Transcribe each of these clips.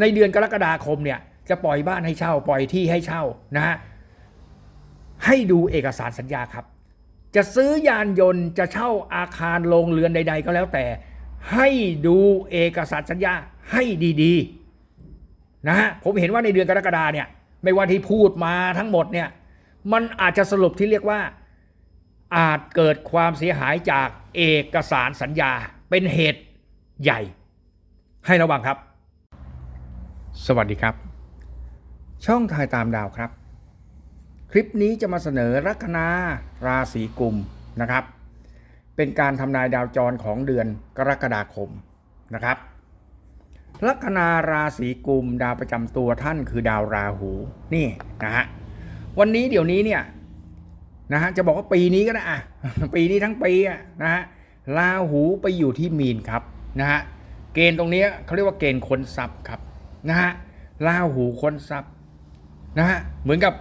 ในเดือนกรกฎาคมเนี่ยจะปล่อยบ้านให้เช่า ปล่อยที่ให้เช่านะฮะให้ดูเอกสารสัญญาครับ จะซื้อยานยนต์จะเช่าอาคารโรงเรือนใด ๆ ก็แล้วแต่ ให้ดูเอกสารสัญญาให้ดีๆนะฮะผมเห็นว่าในเดือนกรกฎาเนี่ยไม่ว่าที่พูดมาทั้งหมดเนี่ยมันอาจจะสรุปที่เรียกว่า อาจเกิดความเสียหายจากเอกสารสัญญาเป็นเหตุใหญ่ ให้ระวังครับ สวัสดีครับ ช่องทายตามดาวครับ คลิปนี้จะมาเสนอลัคนาราศีกุมนะครับ เป็นการทำนายดาวจรของเดือนกรกฎาคมนะครับลัคนาราศีกุมดาวประจำตัวท่านคือดาวราหูนี่นะฮะวันนี้เดี๋ยวนี้เนี่ยนะฮะจะบอกว่าปีนี้ก็ได้อะปีนี้ทั้งปีอะนะฮะราหูไปอยู่ที่มีนครับนะฮะเกณฑ์ตรงนี้เขาเรียกว่าเกณฑ์ค้นทรัพย์ครับ นะฮะราหูค้นทรัพย์นะฮะเหมือนกับ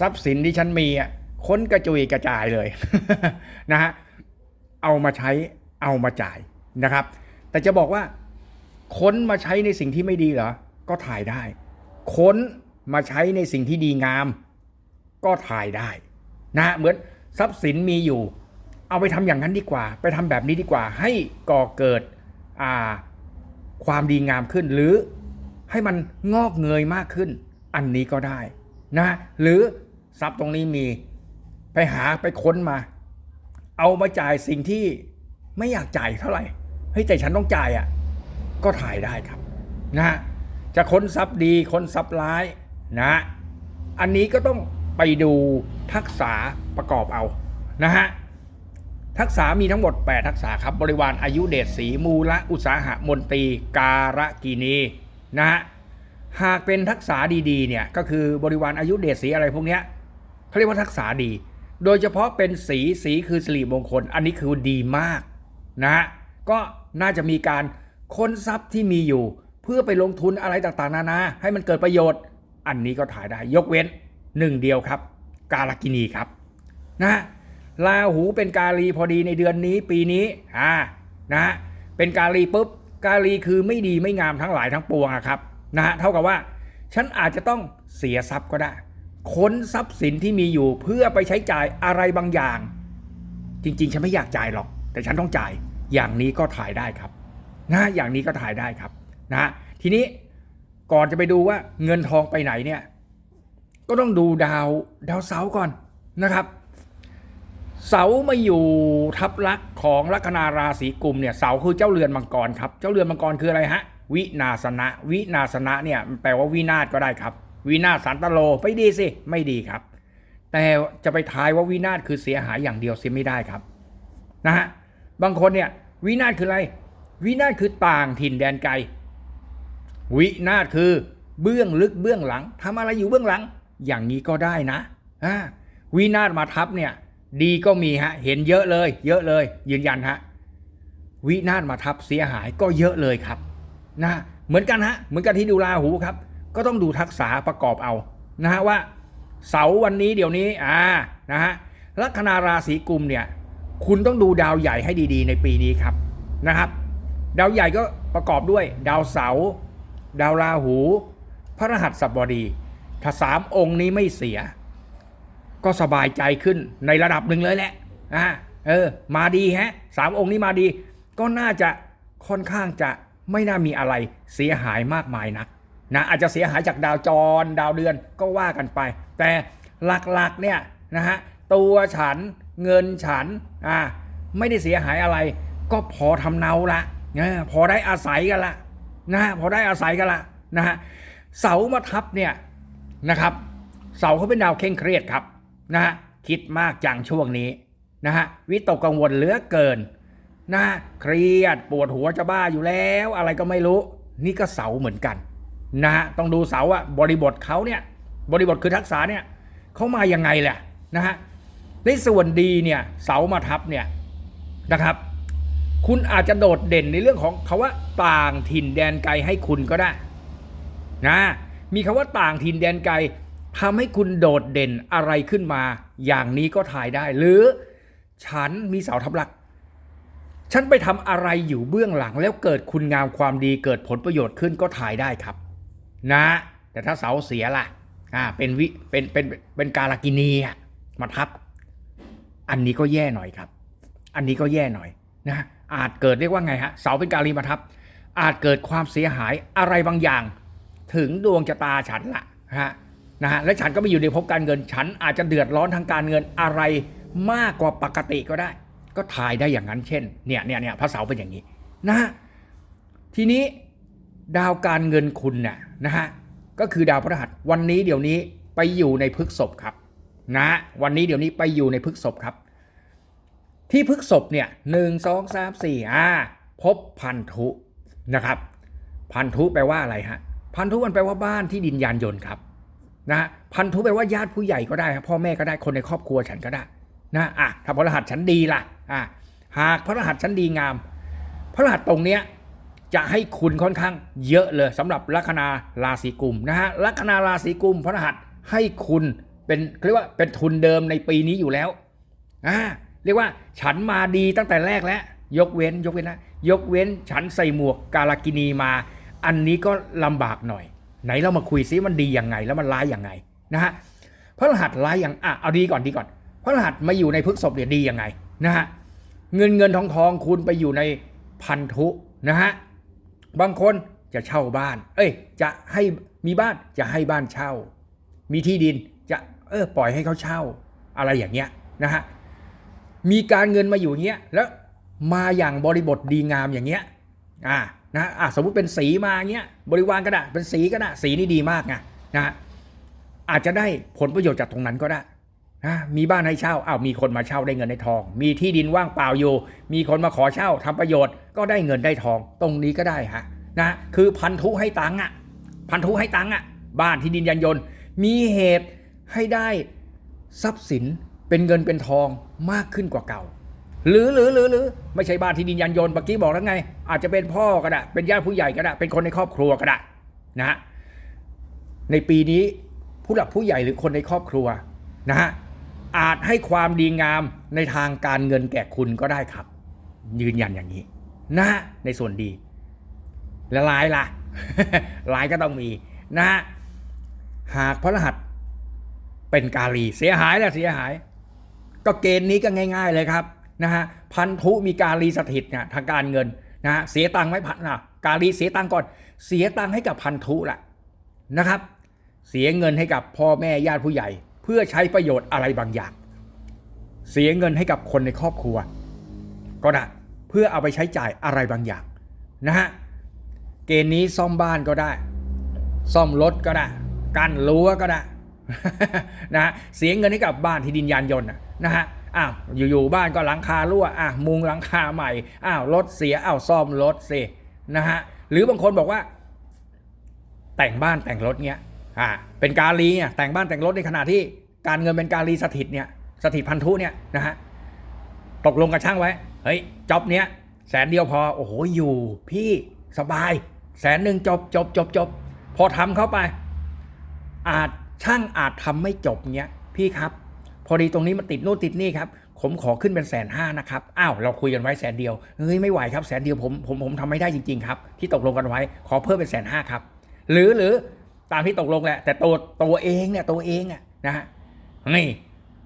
ทรัพย์สินที่ฉันมีอะค้นกระจุยกระจายเลยนะฮะเอามาใช้เอามาจ่ายนะครับ แต่จะบอกว่าค้นมาใช้ในสิ่งที่ไม่ดีเหรอ ก็ถ่ายได้ ค้นมาใช้ในสิ่งที่ดีงาม ก็ถ่ายได้นะฮะเหมือนทรัพย์สินมีอยู่ เอาไปทำอย่างนั้นดีกว่า ไปทำแบบนี้ดีกว่า ให้ก่อเกิดความดีงามขึ้นหรือ ให้มันงอกเงยมากขึ้น อันนี้ก็ได้นะหรือทรัพย์ตรงนี้มีไปหาไปค้นมา เอามาจ่ายสิ่งที่ไม่อยากจ่ายเท่าไหร่เฮ้ยแต่ฉันต้องจ่ายอะก็ถ่ายได้ครับนะฮะจะค้นทรัพย์ดีค้นทรัพย์ร้ายนะฮะอันนี้ก็ต้องไปดูทักษะประกอบเอานะฮะทักษะมีทั้งหมด 8 ทักษะครับบริวารอายุเดชสีมูละอุตสาหะมนตรีการะกีนี นะฮะหากเป็นทักษะดีๆเนี่ยก็คือบริวารอายุเดชสีอะไรพวกเนี้ยเขาเรียกว่าทักษะดี โดยเฉพาะเป็นสีสีคือสิริมงคล อันนี้คือดีมากนะฮะก็น่าจะมีการค้นทรัพย์ที่มีอยู่ เพื่อไปลงทุนอะไรต่างๆ นานา ให้มันเกิดประโยชน์ อันนี้ก็ถ่ายได้ยกเว้นหนึ่งเดียวครับ กาลกินีครับนะลาหูเป็นกาลีพอดีในเดือนนี้ปีนี้อ่านะเป็นกาลีปุ๊บ กาลีคือไม่ดีไม่งามทั้งหลายทั้งปวงอะครับนะฮะเท่ากับว่า ฉันอาจจะต้องเสียทรัพย์ก็ได้ค้นทรัพย์สินที่มีอยู่เพื่อไปใช้จ่ายอะไรบางอย่าง จริง ๆ ฉันไม่อยากจ่ายหรอก แต่ฉันต้องจ่ายอย่างนี้ก็ถ่ายได้ครับนะอย่างนี้ก็ถ่ายได้ครับนะทีนี้ก่อนจะไปดูว่าเงินทองไปไหนเนี่ยก็ต้องดูดาวดาวเสาร์ก่อนนะครับ เสามาอยู่ทับลักษ์ของลัคนาราศีกุมเนี่ยเสาคือเจ้าเรือนมังกรครับ เจ้าเรือนมังกรคืออะไรฮะ วินาสนะ วินาสนะเนี่ยแปลว่าวินาศก็ได้ครับ วินาศสันตโลไม่ดีสิไม่ดีครับ แต่จะไปทายว่าวินาศคือเสียหายอย่างเดียวเสียไม่ได้ครับนะฮะบางคนเนี่ยวินาศคืออะไร วินาศคือต่างถิ่นแดนไกล วินาศคือเบื้องลึกเบื้องหลังทำอะไรอยู่เบื้องหลัง อย่างนี้ก็ได้นะวินาศมาทับเนี่ย ดีก็มีฮะ เห็นเยอะเลย เยอะเลย ยืนยันฮะ วินาศมาทับเสียหายก็เยอะเลยครับ นะเหมือนกันฮะ เหมือนกันที่ดูราหูครับ ก็ต้องดูทักษะประกอบเอา นะฮะว่า เสาวันนี้เดี๋ยวนี้ อ่า นะฮะ ลัคนาราศีกุมเนี่ย คุณต้องดูดาวใหญ่ให้ดีๆ ในปีนี้ครับ นะครับ ดาวใหญ่ก็ประกอบด้วย ดาวเสา ดาวราหู พระรหัสบดี ถ้าสามองค์นี้ไม่เสีย ก็สบายใจขึ้นในระดับหนึ่งเลยแหละอ่าเออ มาดีฮะสามองค์นี้มาดี ก็น่าจะค่อนข้างจะไม่น่ามีอะไรเสียหายมากมายนักนะอาจจะเสียหายจากดาวจรดาวเดือนก็ว่ากันไป แต่หลักๆเนี่ยนะฮะตัวฉันเงินฉันอ่าไม่ได้เสียหายอะไร ก็พอทำเนาละนะพอได้อาศัยกันละนะพอได้อาศัยกันละนะฮะเสามาทับเนี่ยนะครับ เสาเขาเป็นดาวเคร่งเครียดครับ นะฮะคิดมากจังช่วงนี้นะฮะวิตกกังวลเหลือเกินนะฮะเครียดปวดหัวจะบ้าอยู่แล้ว อะไรก็ไม่รู้ นี่ก็เสาเหมือนกันนะฮะต้องดูเสาอะบริบทเขาเนี่ยบริบทคือทักษะเนี่ยเขามายังไงแหละนะฮะในส่วนดีเนี่ยเสามาทับเนี่ยนะครับ คุณอาจจะโดดเด่นในเรื่องของคาว่าต่างถิ่นแดนไกลให้คุณก็ได้นะมีคาว่าต่างถิ่นแดนไกล ทำให้คุณโดดเด่นอะไรขึ้นมา อย่างนี้ก็ถ่ายได้ หรือ ฉันมีเสาทับหลัก ฉันไปทำอะไรอยู่เบื้องหลัง แล้วเกิดคุณงามความดีเกิดผลประโยชน์ขึ้นก็ถ่ายได้ครับ นะ แต่ถ้าเสาเสียล่ะอ่าเป็นวิเป็นเป็นเป็นกาลกินีอะมาทับ อันนี้ก็แย่หน่อยครับ อันนี้ก็แย่หน่อยนะอาจเกิดเรียกว่าไงฮะเสาเป็นกาลีมาทับ อาจเกิดความเสียหายอะไรบางอย่าง ถึงดวงชะตาฉันล่ะฮะ นะฮะและฉันก็ไม่อยู่ในภพการเงิน ฉันอาจจะเดือดร้อนทางการเงินอะไรมากกว่าปกติก็ได้ ก็ทายได้อย่างนั้นเช่นเนี่ยเนี่ยเนี่ยพระเสาเป็นอย่างนี้นะฮะทีนี้ดาวการเงินคุณเนี่ยนะฮะก็คือดาวพฤหัสวันนี้เดี๋ยวนี้ไปอยู่ในพฤกษภครับนะวันนี้เดี๋ยวนี้ไปอยู่ในพฤกษภครับ ที่พฤกษภเนี่ยหนึ่งสองสามสี่อ่าพบพันธุนะครับ พันธุแปลว่าอะไรฮะพันธุมันแปลว่าบ้านที่ดินยานยนต์ครับ นะฮะพันธุแปลว่าญาติผู้ใหญ่ก็ได้ครับพ่อแม่ก็ได้คนในครอบครัวฉันก็ได้นะอะถ้าพระรหัสฉันดีล่ะอะหากพระรหัสฉันดีงาม พระรหัสตรงเนี้ยจะให้คุณค่อนข้างเยอะเลยสำหรับลัคนาราศีกุมนะฮะลัคนาราศีกุมพระรหัสให้คุณเป็นเรียกว่าเป็นทุนเดิมในปีนี้อยู่แล้วอ่าเรียกว่าฉันมาดีตั้งแต่แรกแล้วยกเว้นยกเว้นนะยกเว้นฉันใส่หมวกกาลกินีมา อันนี้ก็ลำบากหน่อย ไหนเรามาคุยซิมันดียังไงแล้วมันร้ายยังไงนะฮะพระรหัสร้ายอย่างอะเอาดีก่อนดีก่อน พระรหัสมาอยู่ในพฤกษภเนี่ยดียังไงนะฮะเงินเงินทองทองคุณไปอยู่ในพันธุนะฮะบางคนจะเช่าบ้าน เอ้ย จะให้มีบ้านจะให้บ้านเช่า มีที่ดินจะเออปล่อยให้เขาเช่าอะไรอย่างเงี้ยนะฮะมีการเงินมาอยู่เงี้ยแล้วมาอย่างบริบทดีงามอย่างเงี้ย อ่านะอะสมมุติเป็นสีมาเงี้ยบริวารก็ได้เป็นสีก็ได้สีนี่ดีมากไงนะอาจจะได้ผลประโยชน์จากตรงนั้นก็ได้นะมีบ้านให้เช่าอ้าวมีคนมาเช่าได้เงินได้ทอง มีที่ดินว่างเปล่าอยู่ มีคนมาขอเช่าทำประโยชน์ก็ได้เงินได้ทอง ตรงนี้ก็ได้ฮะนะคือพันธุให้ตังค์อะพันธุให้ตังค์อะบ้านที่ดินยันยนต์ มีเหตุให้ได้ทรัพย์สินเป็นเงินเป็นทองมากขึ้นกว่าเก่า หรือหรือหรือหรือไม่ใช่บ้านที่ดินยันยนต์เมื่อกี้บอกแล้วไง อาจจะเป็นพ่อก็ได้เป็นญาติผู้ใหญ่ก็ได้เป็นคนในครอบครัวก็ได้นะฮะในปีนี้ผู้หลักผู้ใหญ่หรือคนในครอบครัวนะฮะอาจให้ความดีงามในทางการเงินแก่คุณก็ได้ครับ ยืนยันอย่างนี้ นะฮะในส่วนดี และลายล่ะลายก็ต้องมีนะฮะหากพระรหัสเป็นกาลีเสียหายแหละเสียหาย ก็เกณฑ์นี้ก็ง่าย ๆ เลยครับ นะฮะพันธุมีการลีสถิตเนี่ยทางการเงินนะฮะเสียตังค์ไม่พันนะการลีเสียตังค์ก่อน เสียตังค์ให้กับพันธุละนะครับ เสียเงินให้กับพ่อแม่ญาติผู้ใหญ่ เพื่อใช้ประโยชน์อะไรบางอย่าง เสียเงินให้กับคนในครอบครัว ก็ได้เพื่อเอาไปใช้จ่ายอะไรบางอย่างนะฮะเกณฑ์นี้ซ่อมบ้านก็ได้ ซ่อมรถก็ได้กั้นรั้วก็ได้นะฮะเสียเงินให้กับบ้านที่ดินยานยนต์นะฮะ อ้าวอยู่ๆบ้านก็หลังคารั่วอะมุงหลังคาใหม่อ้าวรถเสียอ้าวซ่อมรถสินะฮะหรือบางคนบอกว่า แต่งบ้านแต่งรถเนี้ยอ่าเป็นกาลีเนี่ยแต่งบ้านแต่งรถในขณะที่การเงินเป็นกาลีสถิตเนี่ยสถิตพันธุเนี่ยนะฮะตกลงกับช่างไว้เฮ้ยจ็อบเนี้ยแสนเดียวพอโอ้โหอยู่พี่สบาย แสนหนึ่งจบจบจบจบพอทำเข้าไป อาจช่างอาจทำไม่จบเงี้ยพี่ครับ พอดีตรงนี้มันติดนู่นติดนี่ครับผมขอขึ้นเป็นแสนห้านะครับ อ้าว เราคุยกันไว้แสนเดียว เฮ้ย ไม่ไหวครับแสนเดียวผมผมผมทำไม่ได้จริงๆครับ ที่ตกลงกันไว้ ขอเพิ่มเป็นแสนห้าครับ หรือหรือตามที่ตกลงแหละ แต่ตัวตัวเองเนี่ยตัวเองอะนะฮะ นี่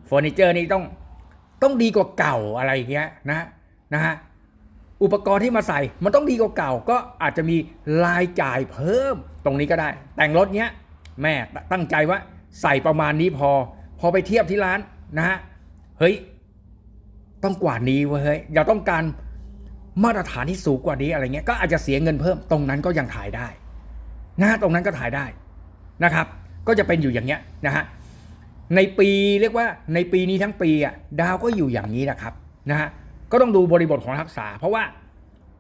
เฟอร์นิเจอร์นี่ต้องต้องดีกว่าเก่าอะไรอย่างเงี้ยนะนะฮะ อุปกรณ์ที่มาใส่มันต้องดีกว่าเก่า ก็อาจจะมีรายจ่ายเพิ่มตรงนี้ก็ได้ แต่งรถเนี้ยแม่ตั้งใจว่าใส่ประมาณนี้พอ พอไปเทียบที่ร้านนะฮะเฮ้ยต้องกว่านี้เว้ยเฮ้ยเราต้องการมาตรฐานที่สูงกว่านี้อะไรเงี้ยก็อาจจะเสียเงินเพิ่มตรงนั้นก็ยังถ่ายได้นะฮะตรงนั้นก็ถ่ายได้นะครับ ก็จะเป็นอยู่อย่างเงี้ยนะฮะในปีเรียกว่าในปีนี้ทั้งปีอะดาวก็อยู่อย่างนี้นะครับนะฮะก็ต้องดูบริบทของทักษะ เพราะว่า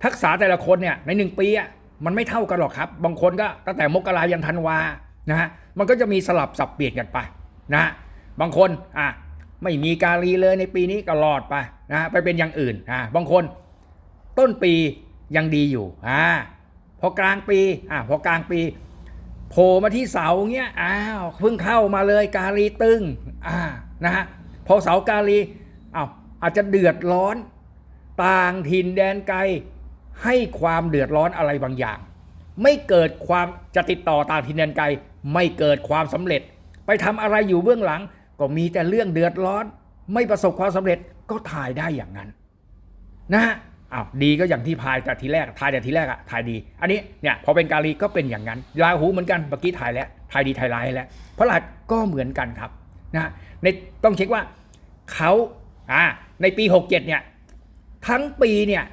ทักษะแต่ละคนเนี่ยในหนึ่งปีอะมันไม่เท่ากันหรอกครับ บางคนก็ตั้งแต่มกรายันธันวานะฮะมันก็จะมีสลับสับเปลี่ยนกันไปนะฮะ บางคนอะไม่มีการีเลยในปีนี้ก็รอดไปนะฮะไปเป็นอย่างอื่นอ่าบางคนต้นปียังดีอยู่อ่าพอกลางปีอ่าพอกลางปีโผล่มาที่เสาเงี้ยอ้าวเพิ่งเข้ามาเลยกาลีตึงอ่านะฮะพอเสากาลีอ้าวอาจจะเดือดร้อน ต่างถิ่นแดนไกล ให้ความเดือดร้อนอะไรบางอย่าง ไม่เกิดความจะติดต่อต่างถิ่นแดนไกล ไม่เกิดความสำเร็จ ไปทำอะไรอยู่เบื้องหลัง ก็มีแต่เรื่องเดือดร้อน ไม่ประสบความสำเร็จก็ถ่ายได้อย่างนั้น นะฮะอ้าวดีก็อย่างที่พายแต่ทีแรกทายแต่ทีแรกอะถ่ายดี อันนี้เนี่ยพอเป็นกาลีก็เป็นอย่างนั้นราหูเหมือนกันเมื่อกี้ถ่ายแล้วถ่ายดีถ่ายร้ายแล้วพระรหัสก็เหมือนกันครับนะฮะในต้องเช็คว่าเขาอ่าในปี 67เนี่ยทั้งปีเนี่ย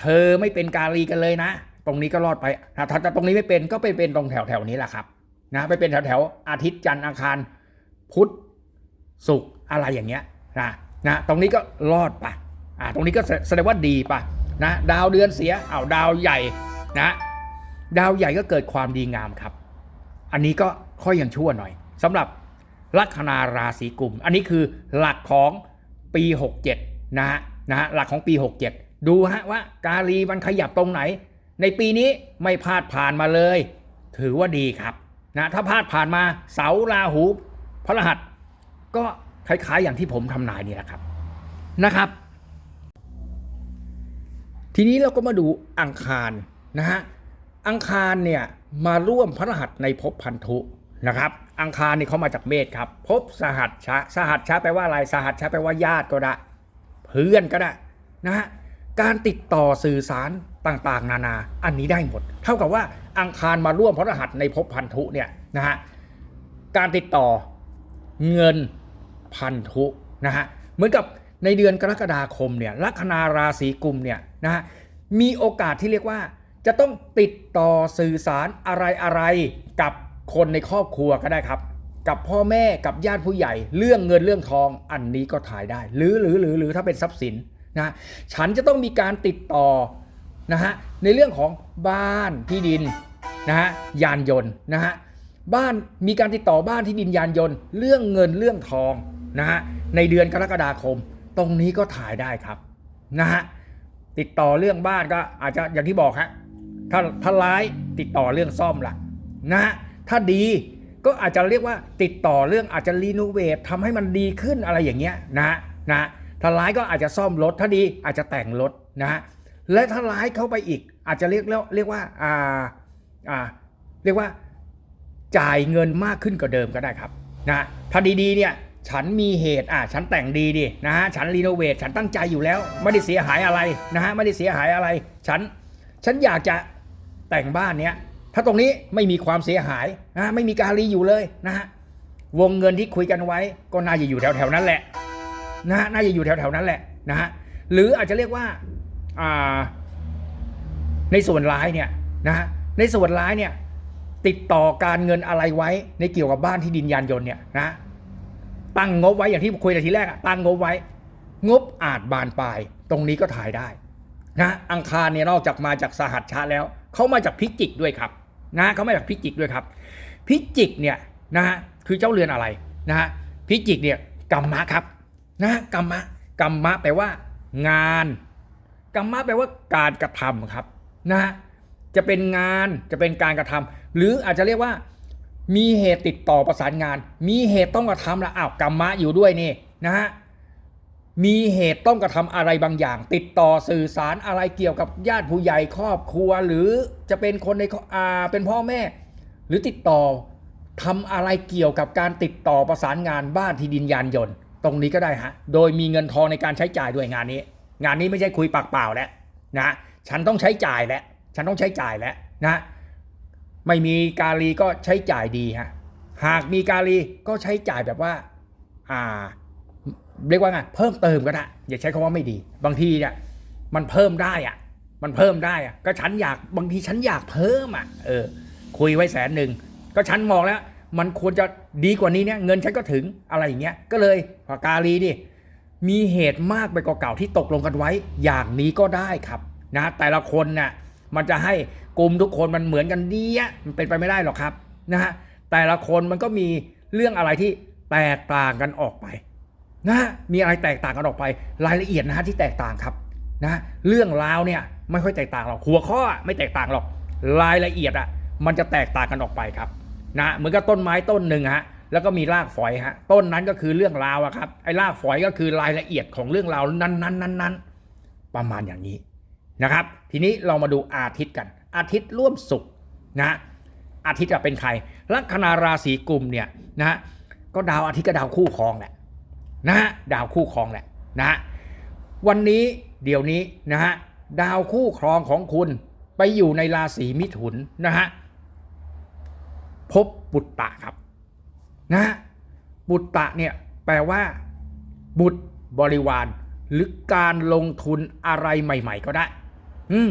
เธอไม่เป็นกาลีกันเลยนะ ตรงนี้ก็รอดไปถ้าถ้าตรงนี้ไม่เป็นก็ไปเป็นตรงแถวแถวนี้แหละครับนะไปเป็นแถวแถวอาทิตย์จันทร์อังคารพุธ ศุกร์อะไรอย่างเงี้ยนะนะตรงนี้ก็รอดไปอ่าตรงนี้ก็แสดงว่าดีป่ะนะดาวเดือนเสียอ้าวดาวใหญ่นะดาวใหญ่ก็เกิดความดีงามครับ อันนี้ก็ค่อยยังชั่วหน่อยสำหรับลัคนาราศีกุม อันนี้คือหลักของปี 67 นะฮะนะฮะหลักของปี 67 ดูฮะว่า กาลีมันขยับตรงไหน ในปีนี้ไม่พลาดผ่านมาเลย ถือว่าดีครับนะถ้าพลาดผ่านมาเสาราหูพระรหัส ก็คล้ายๆอย่างที่ผมทำนายนี่แหละครับนะครับ ทีนี้เราก็มาดูอังคารนะฮะอังคารเนี่ยมาร่วมพระรหัสในภพพันธุนะครับ อังคารนี่เขามาจากเมษครับภพสหัสชะสหัสชะแปลว่าอะไรสหัสชะแปลว่าญาติก็ได้ เพื่อนก็ได้นะฮะการติดต่อสื่อสารต่างๆ นานา อันนี้ได้หมด เท่ากับว่าอังคารมาร่วมพระรหัสในภพพันธุเนี่ยนะฮะการติดต่อเงิน พันธุนะฮะเหมือนกับในเดือนกรกฎาคมเนี่ยลัคนาราศีกุมเนี่ยนะฮะมีโอกาสที่เรียกว่า จะต้องติดต่อสื่อสารอะไรอะไรกับคนในครอบครัวก็ได้ครับ กับพ่อแม่กับญาติผู้ใหญ่ เรื่องเงินเรื่องทองอันนี้ก็ถ่ายได้ หรือหรือหรือหรือถ้าเป็นทรัพย์สินนะฉันจะต้องมีการติดต่อนะฮะในเรื่องของบ้านที่ดินนะฮะยานยนต์นะฮะบ้านมีการติดต่อบ้านที่ดินยานยนต์ เรื่องเงินเรื่องทอง นะฮะในเดือนกรกฎาคม ตรงนี้ก็ถ่ายได้ครับนะฮะติดต่อเรื่องบ้านก็อาจจะอย่างที่บอกฮะถ้าถ้าร้ายติดต่อเรื่องซ่อมละนะฮะถ้าดีก็อาจจะเรียกว่าติดต่อเรื่องอาจจะรีโนเวททำให้มันดีขึ้นอะไรอย่างเงี้ยนะฮะนะถ้าร้ายก็อาจจะซ่อมรถถ้าดีอาจจะแต่งรถนะฮะและถ้าร้ายเข้าไปอีก อาจจะเรียกแล้วเรียกว่าอ่าอ่าเรียกว่าจ่ายเงินมากขึ้นกว่าเดิมก็ได้ครับนะถ้าดีๆเนี่ย ฉันมีเหตุอะฉันแต่งดีดินะฮะฉันรีโนเวทฉันตั้งใจอยู่แล้ว ไม่ได้เสียหายอะไรนะฮะไม่ได้เสียหายอะไร ฉันฉันอยากจะแต่งบ้านเนี้ยถ้าตรงนี้ไม่มีความเสียหายนะไม่มีการรีอยู่เลยนะฮะวงเงินที่คุยกันไว้ ก็น่าจะอยู่แถวๆนั้นแหละนะฮะน่าจะอยู่แถวๆนั้นแหละนะฮะหรืออาจจะเรียกว่าอ่าในส่วนร้ายเนี่ยนะฮะในส่วนร้ายเนี่ยติดต่อการเงินอะไรไว้ในเกี่ยวกับบ้านที่ดินยานยนต์เนี่ยนะ ตั้งงบไว้อย่างที่คุยในทีแรกอะตั้งงบไว้ งบอาจบานปลาย ตรงนี้ก็ถ่ายได้นะอังคารเนี่ยนอกจากมาจากสหัสชาแล้วเขามาจากพิจิกด้วยครับนะเขามาจากพิจิกด้วยครับ พิจิกเนี่ยนะฮะคือเจ้าเรือนอะไรนะฮะพิจิกเนี่ยกรรมะครับนะกรรมะกรรมะแปลว่า งานกรรมะแปลว่าการกระทำครับนะฮะจะเป็นงานจะเป็นการกระทำหรืออาจจะเรียกว่า มีเหตุติดต่อประสานงาน มีเหตุต้องกระทำละอ้าวกรรมะอยู่ด้วยนี่นะฮะมีเหตุต้องกระทำอะไรบางอย่าง ติดต่อสื่อสารอะไรเกี่ยวกับญาติผู้ใหญ่ครอบครัว หรือจะเป็นคนในครอบอ่าเป็นพ่อแม่ หรือติดต่อทำอะไรเกี่ยวกับการติดต่อประสานงานบ้านที่ดินยานยนต์ ตรงนี้ก็ได้ฮะโดยมีเงินทองในการใช้จ่ายด้วยงานนี้ งานนี้ไม่ใช่คุยปากเปล่าแล้วนะฉันต้องใช้จ่ายแล้วฉันต้องใช้จ่ายแล้วนะ ไม่มีการีก็ใช้จ่ายดีฮะหากมีการีก็ใช้จ่ายแบบว่า อ่า เรียกว่าไงเพิ่มเติมก็ได้อย่าใช้คำว่าไม่ดี บางทีเนี่ยมันเพิ่มได้อะมันเพิ่มได้อะก็ฉันอยากบางทีฉันอยากเพิ่มอะ เออ คุยไว้แสนหนึ่งก็ฉันมองแล้ว มันควรจะดีกว่านี้เนี่ยเงินฉันก็ถึงอะไรอย่างเงี้ยก็เลยปาการีดิมีเหตุมากไปกว่าเก่าที่ตกลงกันไว้ อย่างนี้ก็ได้ครับนะแต่ละคนน่ะมันจะให้ กลุ่มทุกคนมันเหมือนกันดีอะมันเป็นไปไม่ได้หรอกครับนะฮะแต่ละคนมันก็มีเรื่องอะไรที่แตกต่างกันออกไปนะมีอะไรแตกต่างกันออกไป รายละเอียดนะฮะที่แตกต่างครับนะเรื่องราวเนี่ยไม่ค่อยแตกต่างหรอกหัวข้อไม่แตกต่างหรอกรายละเอียดอะมันจะแตกต่างกันออกไปครับนะเหมือนกับต้นไม้ต้นหนึ่งฮะแล้วก็มีรากฝอยฮะต้นนั้นก็คือเรื่องราวอะครับไอ้รากฝอยก็คือรายละเอียดของเรื่องราวนั้นนันนันนันประมาณอย่างนี้นะครับ ทีนี้เรามาดูอาทิตย์กัน อาทิตย์ร่วมสุขนะอาทิตย์จะเป็นใครลัคนาราศีกุมเนี่ยนะก็ดาวอาทิตย์ก็ดาวคู่ครองแหละนะฮะดาวคู่ครองแหละนะฮะวันนี้เดี๋ยวนี้นะฮะดาวคู่ครองของคุณไปอยู่ในราศีมิถุนนะฮะพบบุตตะครับนะฮะบุตตะเนี่ยแปลว่า บุตรบริวาร หรือการลงทุนอะไรใหม่ ๆ ก็ได้ อืม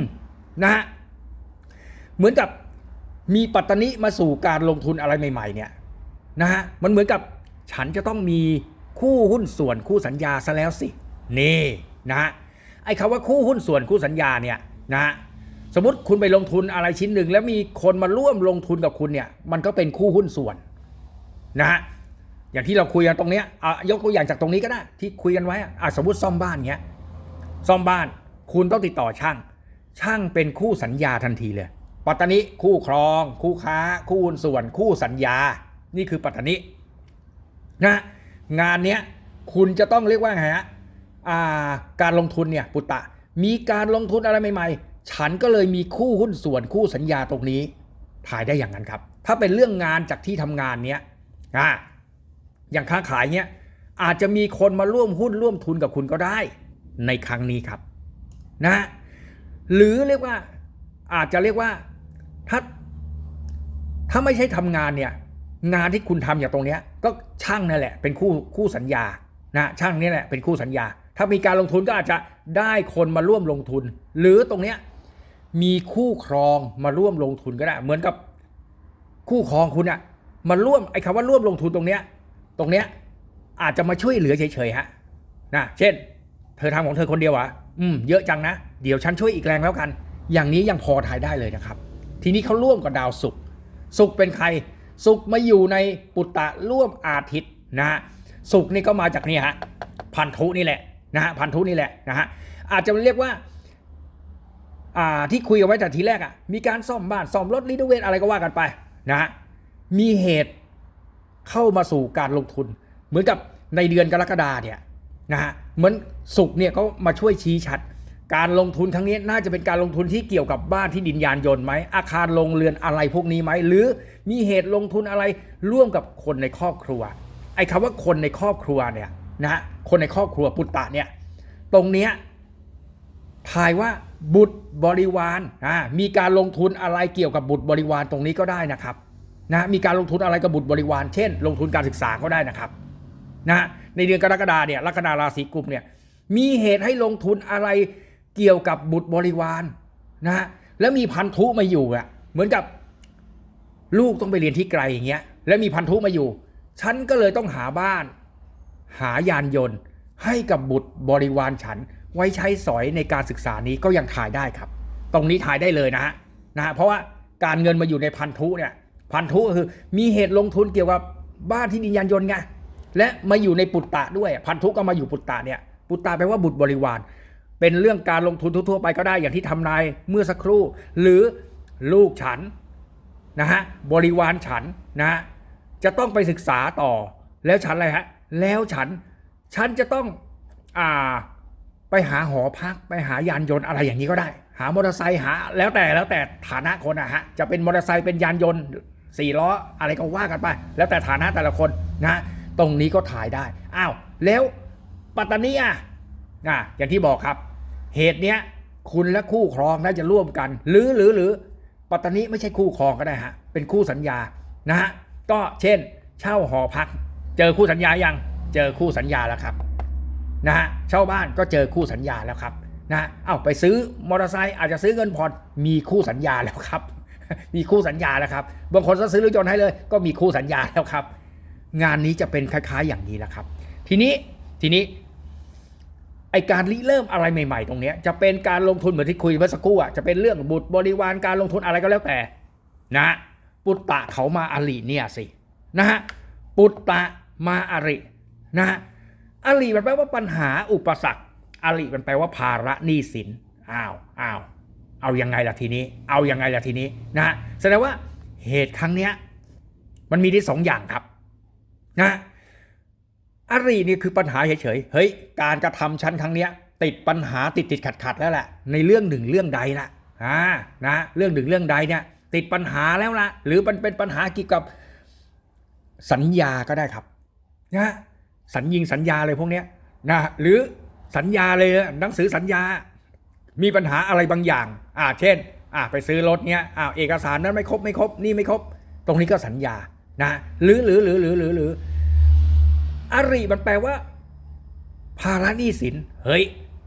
นะฮะ เหมือนกับมีปัตตนิมาสู่การลงทุนอะไรใหม่ ๆ เนี่ยนะฮะมันเหมือนกับฉันจะต้องมีคู่หุ้นส่วนคู่สัญญาซะแล้วสินี่นะฮะไอ้คำว่าคู่หุ้นส่วนคู่สัญญาเนี่ยนะฮะสมมติคุณไปลงทุนอะไรชิ้นหนึ่งแล้วมีคนมาร่วมลงทุนกับคุณเนี่ยมันก็เป็นคู่หุ้นส่วนนะฮะอย่างที่เราคุยกันตรงเนี้ยอะยกตัวอย่างจากตรงนี้ก็ได้ที่คุยกันไว้อะอะสมมติซ่อมบ้านเงี้ยซ่อมบ้านคุณต้องติดต่อช่าง ช่างเป็นคู่สัญญาทันทีเลย ปัตตานิคู่ครอง คู่ค้า คู่หุ้นส่วน คู่สัญญา นี่คือปัตตานินะงานเนี้ยคุณจะต้องเรียกว่าไงฮะอ่าการลงทุนเนี่ยปุตตะ มีการลงทุนอะไรใหม่ๆ ฉันก็เลยมีคู่หุ้นส่วนคู่สัญญาตรงนี้ถ่ายได้อย่างนั้นครับ ถ้าเป็นเรื่องงานจากที่ทำงานเนี้ยอ่าอย่างค้าขายเนี้ยอาจจะมีคนมาร่วมหุ้นร่วมทุนกับคุณก็ได้ในครั้งนี้ครับนะหรือเรียกว่าอาจจะเรียกว่า ถ้าถ้าไม่ใช่ทำงานเนี่ย งานที่คุณทำอย่างตรงเนี้ย ก็ช่างนั่นแหละ เป็นคู่คู่สัญญานะช่างนี่แหละเป็นคู่สัญญา ถ้ามีการลงทุนก็อาจจะได้คนมาร่วมลงทุน หรือตรงเนี้ยมีคู่ครองมาร่วมลงทุนก็ได้ เหมือนกับคู่ครองคุณอะมาร่วมไอ้คำว่าร่วมลงทุนตรงเนี้ย ตรงเนี้ยอาจจะมาช่วยเหลือเฉยๆฮะนะเช่น เธอทำของเธอคนเดียวอะอืมเยอะจังนะ เดี๋ยวฉันช่วยอีกแรงแล้วกัน อย่างนี้ยังพอถ่ายได้เลยนะครับ ทีนี้เขาร่วมกับดาวศุกร์ศุกร์เป็นใครศุกร์มาอยู่ในปุตตะร่วมอาทิตย์นะฮะศุกร์นี่ก็มาจากนี่ฮะพันธุนี่แหละนะฮะพันธุนี่แหละนะฮะอาจจะเรียกว่าอ่าที่คุยกันไว้แต่ทีแรกอะมีการซ่อมบ้านซ่อมรถรีโนเวทอะไรก็ว่ากันไปนะฮะมีเหตุเข้ามาสู่การลงทุน เหมือนกับในเดือนกรกฎาเนี่ยนะฮะเหมือนสุกร์เนี่ยเขามาช่วยชี้ชัด การลงทุนครั้งนี้น่าจะเป็นการลงทุนที่เกี่ยวกับบ้านที่ดินยานยนต์ไหมอาคารโรงเรือนอะไรพวกนี้ไหมหรือมีเหตุลงทุนอะไรร่วมกับคนในครอบครัว ไอ้คำว่าคนในครอบครัวเนี่ยนะฮะคนในครอบครัวปุตตะเนี่ยตรงเนี้ยทายว่าบุตรบริวารอ่ามีการลงทุนอะไรเกี่ยวกับบุตรบริวารตรงนี้ก็ได้นะครับนะมีการลงทุนอะไรกับบุตรบริวาร เช่น ลงทุนการศึกษาก็ได้นะครับนะในเดือนกรกฎาเนี่ยลัคนาราศีกุมเนี่ยมีเหตุให้ลงทุนอะไร เกี่ยวกับบุตรบริวารนะฮะแล้วมีพันธุมาอยู่อะเหมือนกับลูกต้องไปเรียนที่ไกลอย่างเงี้ย แล้วมีพันธุมาอยู่ ฉันก็เลยต้องหาบ้าน หายานยนต์ ให้กับบุตรบริวารฉัน ไว้ใช้สอยในการศึกษานี้ก็ยังถ่ายได้ครับ ตรงนี้ถ่ายได้เลยนะฮะนะฮะเพราะว่าการเงินมาอยู่ในพันธุเนี่ยพันธุก็คือมีเหตุลงทุนเกี่ยวกับบ้านที่ดินยานยนต์ไงและมาอยู่ในปุตตะด้วย พันธุก็มาอยู่ปุตตะเนี่ยปุตตะแปลว่าบุตรบริวาร เป็นเรื่องการลงทุนทั่วๆไปก็ได้อย่างที่ทำนายเมื่อสักครู่ หรือลูกฉันนะฮะบริวารฉันนะฮะจะต้องไปศึกษาต่อแล้วฉันอะไรฮะแล้วฉันฉันจะต้องอ่าไปหาหอพักไปหายานยนต์อะไรอย่างนี้ก็ได้ หามอเตอร์ไซค์หา แล้วแต่แล้วแต่ฐานะคนอะฮะจะเป็นมอเตอร์ไซค์เป็นยานยนต์สี่ล้ออะไรก็ว่ากันไป แล้วแต่ฐานะแต่ละคนนะตรงนี้ก็ถ่ายได้อ้าวแล้วปัตตานีอะอะอย่างที่บอกครับ เหตุเนี้ยคุณและคู่ครองน่าจะร่วมกัน หรือหรือหรือปัตตานีไม่ใช่คู่ครองก็ได้ฮะเป็นคู่สัญญานะฮะก็เช่น เช่าหอพัก เจอคู่สัญญายังเจอคู่สัญญาแล้วครับนะฮะเช่าบ้านก็เจอคู่สัญญาแล้วครับนะเอาไปซื้อมอเตอร์ไซค์อาจจะซื้อเงินผ่อนมีคู่สัญญาแล้วครับ มีคู่สัญญาแล้วครับบางคนก็ซื้อรถยนต์ให้เลย ก็มีคู่สัญญาแล้วครับ งานนี้จะเป็นคล้ายๆอย่างนี้แหละครับ ทีนี้ทีนี้ ไอการริเริ่มอะไรใหม่ ๆ ตรงเนี้ยจะเป็นการลงทุนเหมือนที่คุยเมื่อสักครู่อะจะเป็นเรื่องบุตรบริวารการลงทุนอะไรก็แล้วแต่ นะ ปุตตะเขามาอาลีเนี่ยสินะฮะปุตตะมาอารินะฮะอลีมันแปลว่าปัญหาอุปสรรคอลีมันแปลว่าภาระหนี้สินอ้าวอ้าวเอายังไงล่ะทีนี้ เอายังไงล่ะทีนี้นะฮะแสดงว่าเหตุครั้งเนี้ยมันมีที่สองอย่างครับ นะ อรีนี่คือปัญหาเฉยๆ เฮ้ย การกระทำชั้นครั้งเนี้ย ติดปัญหาติดติดขัดขัดแล้วแหละในเรื่องหนึ่งเรื่องใดละอ่านะเรื่องหนึ่งเรื่องใดเนี่ยติดปัญหาแล้วละหรือมันเป็นปัญหาเกี่ยวกับสัญญาก็ได้ครับนะสัญญิงสัญญาอะไรพวกเนี้ยนะหรือสัญญาเลยนะหนังสือสัญญา มีปัญหาอะไรบางอย่าง อ่าเช่น อ่าไปซื้อรถเนี้ยอ่าเอกสารนั้นไม่ครบไม่ครบนี่ไม่ครบ ตรงนี้ก็สัญญานะหรือหรือหรือหรือหรือหรือ อริมันแปลว่า ภาระหนี้สิน เฮ้ย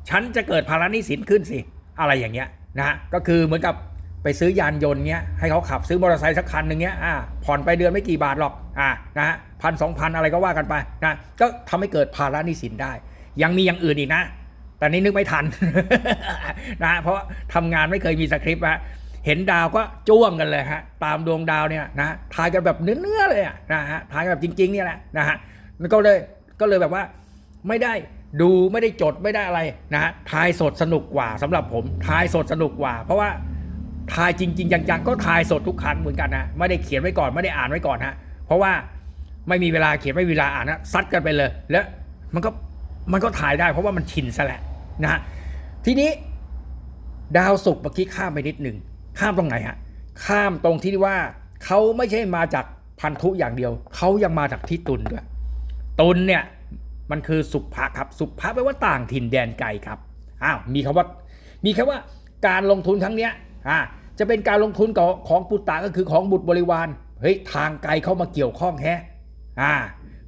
ฉันจะเกิดภาระหนี้สินขึ้นสิ อะไรอย่างเงี้ยนะก็คือเหมือนกับไปซื้อยานยนต์เงี้ยให้เขาขับซื้อมอเตอร์ไซค์สักคันหนึ่งเงี้ยอ่าผ่อนไปเดือนไม่กี่บาทหรอกอ่านะฮะพันสองพันอะไรก็ว่ากันไปนะก็ทำให้เกิดภาระหนี้สินได้ ยังมีอย่างอื่นอีกนะ แต่นี้นึกไม่ทันนะเพราะทำงานไม่เคยมีสคริปต์ฮะเห็นดาวก็จ้วงกันเลยฮะตามดวงดาวเนี่ยนะทายกันแบบเนื้อๆเลยอะนะฮะทายกันแบบจริงๆเนี่ยแหละนะฮะ ก็เลยก็เลยแบบว่าไม่ได้ดูไม่ได้จดไม่ได้อะไรนะฮะทายสดสนุกกว่าสำหรับผมทายสดสนุกกว่า เพราะว่าทายจริง ๆ จังๆก็ทายสดทุกครั้งเหมือนกันนะไม่ได้เขียนไว้ก่อนไม่ได้อ่านไว้ก่อนฮะเพราะว่าไม่มีเวลาเขียนไม่มีเวลาอ่านนะซัดกันไปเลย แล้วมันก็มันก็ถ่ายได้เพราะว่ามันชินซะแหละนะฮะทีนี้ดาวศุกร์เมื่อกี้ข้ามไปนิดหนึ่งข้ามตรงไหนฮะข้ามตรงที่ว่าเขาไม่ใช่มาจากพันธุอย่างเดียวเขายังมาจากที่ตุลด้วย ตุลเนี่ยมันคือสุภะครับ สุภะแปลว่าต่างถิ่นแดนไกลครับอ้าวมีคำว่ามีคำว่าการลงทุนครั้งเนี้ยอ่าจะเป็นการลงทุนของของปุตตะก็คือของบุตรบริวารเฮ้ยทางไกลเข้ามาเกี่ยวข้องแฮะอ่า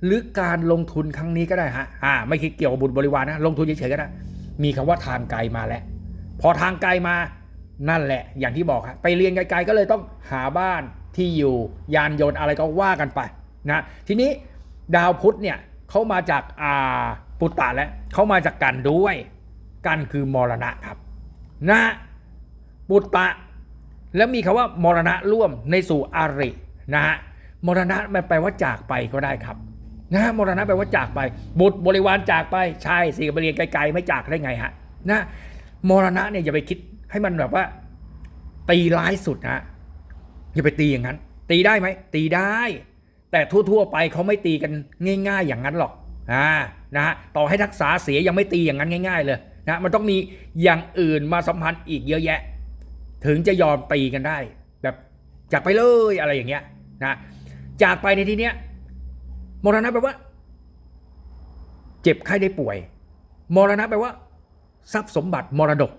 หรือการลงทุนครั้งนี้ก็ได้ฮะอ่าไม่คิดเกี่ยวกับบุตรบริวารนะลงทุนเฉยๆก็ได้มีคำว่าทางไกลมาแล้ว พอทางไกลมานั่นแหละ อย่างที่บอกครับไปเรียนไกลๆก็เลยต้องหาบ้านที่อยู่ยานยนต์อะไรก็ว่ากันไปนะทีนี้ ดาวพุธเนี่ยเขามาจากอาปุตตะแล้วเขามาจากกันด้วย กันคือมรณะครับนะปุตตะ แล้วมีคำว่ามรณะร่วมในสู่อารินะฮะมรณะมันแปลว่าจากไปก็ได้ครับนะมรณะแปลว่าจากไป บุตรบริวารจากไปใช่สิไปเรียนไกล ๆ ไม่จากได้ไงฮะนะมรณะเนี่ยอย่าไปคิดให้มันแบบว่า ตีร้ายสุดนะอย่าไปตีอย่างนั้น ตีได้ไหมตีได้ แต่ทั่วๆไปเขาไม่ตีกันง่าย ๆ อย่างนั้นหรอกอ่านะฮะต่อให้ทักษาเสียยังไม่ตีอย่างนั้นง่าย ๆ เลยนะมันต้องมีอย่างอื่นมาสัมพันธ์อีกเยอะแยะ ถึงจะยอมตีกันได้ แบบจากไปเลยอะไรอย่างเงี้ยนะจากไปในที่เนี้ยมรณะแปลว่า เจ็บไข้ได้ป่วย มรณะแปลว่า ทรัพย์สมบัติมรดก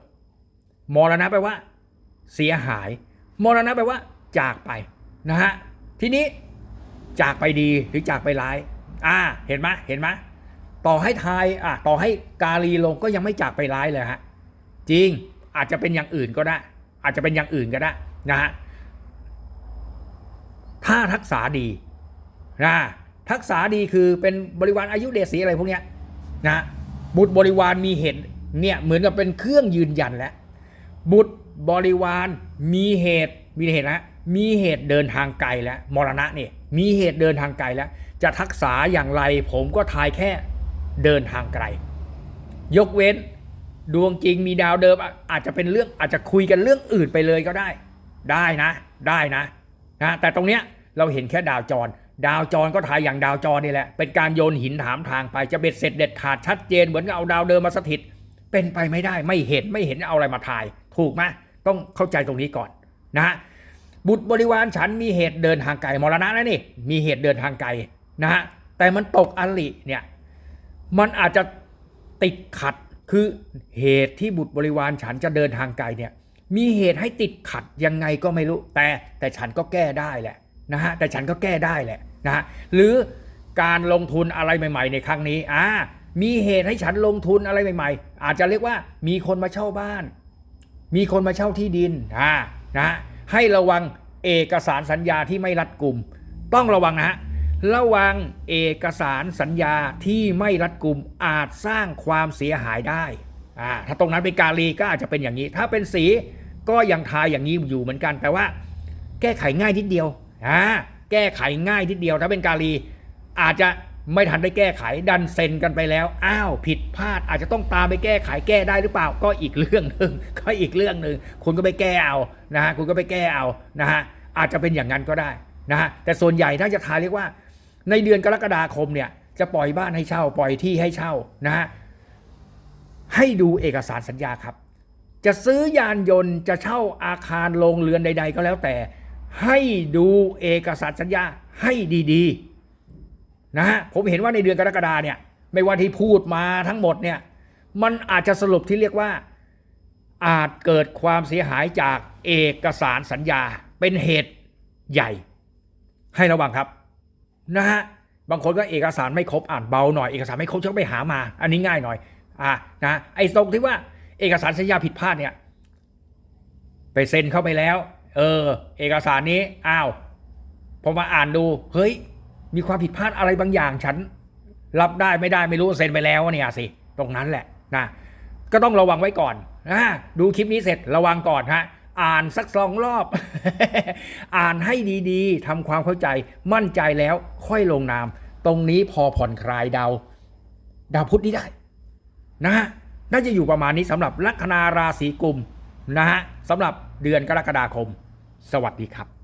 มรณะแปลว่า เสียหาย มรณะแปลว่า จากไปนะฮะทีนี้ จากไปดีหรือจากไปร้าย อ่า เห็นไหมเห็นไหมต่อให้ทายอะต่อให้กาลีลงก็ยังไม่จากไปร้ายเลยฮะ จริงอาจจะเป็นอย่างอื่นก็ได้ อาจจะเป็นอย่างอื่นก็ได้นะฮะถ้าทักษะดีนะทักษะดีคือเป็นบริวารอายุเดชสีอะไรพวกเนี้ยนะบุตรบริวารมีเหตุเนี่ยเหมือนกับเป็นเครื่องยืนยันแล้วบุตรบริวารมีเหตุมีเหตุนะมีเหตุเดินทางไกลแล้วมรณะเนี่ย มีเหตุเดินทางไกลแล้ว จะทักษะอย่างไรผมก็ทายแค่เดินทางไกล ยกเว้นดวงจริงมีดาวเดิมอะอาจจะเป็นเรื่องอาจจะคุยกันเรื่องอื่นไปเลยก็ได้ ได้นะ ได้นะนะแต่ตรงเนี้ยเราเห็นแค่ดาวจร ดาวจรก็ทายอย่างดาวจรนี่แหละ เป็นการโยนหินถามทางไปจะเบ็ดเสร็จเด็ดขาดชัดเจนเหมือนกับเอาดาวเดิมมาสถิต เป็นไปไม่ได้ไม่เห็นไม่เห็นเอาอะไรมาทาย ถูกไหมต้องเข้าใจตรงนี้ก่อนนะฮะ บุตรบริวารฉันมีเหตุเดินทางไกลมรณะแล้วนี่มีเหตุเดินทางไกลนะฮะแต่มันตกอลิเนี่ยมันอาจจะติดขัดคือเหตุที่บุตรบริวารฉันจะเดินทางไกลเนี่ยมีเหตุให้ติดขัดยังไงก็ไม่รู้ แต่แต่ฉันก็แก้ได้แหละนะฮะแต่ฉันก็แก้ได้แหละนะฮะหรือการลงทุนอะไรใหม่ ๆ ในครั้งนี้อ่ามีเหตุให้ฉันลงทุนอะไรใหม่ ๆ อาจจะเรียกว่ามีคนมาเช่าบ้าน มีคนมาเช่าที่ดินอ่านะฮะ ให้ระวังเอกสารสัญญาที่ไม่รัดกุม ต้องระวังนะฮะระวังเอกสารสัญญาที่ไม่รัดกุมอาจสร้างความเสียหายได้อ่าถ้าตรงนั้นเป็นกาลีก็อาจจะเป็นอย่างนี้ ถ้าเป็นสีก็ยังทายอย่างนี้อยู่เหมือนกันแต่ว่า แก้ไขง่ายนิดเดียวอ่าแก้ไขง่ายนิดเดียวถ้าเป็นกาลีอาจจะ ไม่ทันได้แก้ไขดันเซ็นกันไปแล้ว อ้าวผิดพลาดอาจจะต้องตามไปแก้ไขแก้ได้หรือเปล่า ก็อีกเรื่องหนึ่งก็อีกเรื่องหนึ่งคุณก็ไปแก้เอานะฮะคุณก็ไปแก้เอานะฮะอาจจะเป็นอย่างนั้นก็ได้นะฮะแต่ส่วนใหญ่ถ้าจะทายเรียกว่า ในเดือนกรกฎาคมเนี่ยจะปล่อยบ้านให้เช่า ปล่อยที่ให้เช่านะฮะให้ดูเอกสารสัญญาครับ จะซื้อยานยนต์จะเช่าอาคารโรงเรือนใด ๆ ก็แล้วแต่ ให้ดูเอกสารสัญญาให้ดี ๆ นะฮะผมเห็นว่าในเดือนกรกฎาเนี่ย ไม่ว่าที่พูดมาทั้งหมดเนี่ย มันอาจจะสรุปที่เรียกว่า อาจเกิดความเสียหายจากเอกสารสัญญา เป็นเหตุใหญ่ ให้ระวังครับ นะฮะบางคนก็เอกสารไม่ครบอ่านเบาหน่อยเอกสารไม่ครบฉักไปหามา อันนี้ง่ายหน่อย อ่านะไอ้ตรงที่ว่าเอกสารสัญญาผิดพลาดเนี่ย ไปเซ็นเข้าไปแล้ว เออ เอกสารนี้อ้าวพอมาอ่านดู เฮ้ย มีความผิดพลาดอะไรบางอย่าง ฉันรับได้ไม่ได้ไม่รู้เซ็นไปแล้วเนี่ยสิตรงนั้นแหละนะก็ต้องระวังไว้ก่อนนะดูคลิปนี้เสร็จระวังก่อนฮะอ่านสักสองรอบ อ่านให้ดีๆทำความเข้าใจมั่นใจแล้วค่อยลงนาม ตรงนี้พอผ่อนคลายดาวดาวพุธนี้ได้ นะฮะน่าจะอยู่ประมาณนี้สำหรับลัคนาราศีกุมนะฮะสำหรับเดือนกรกฎาคม สวัสดีครับ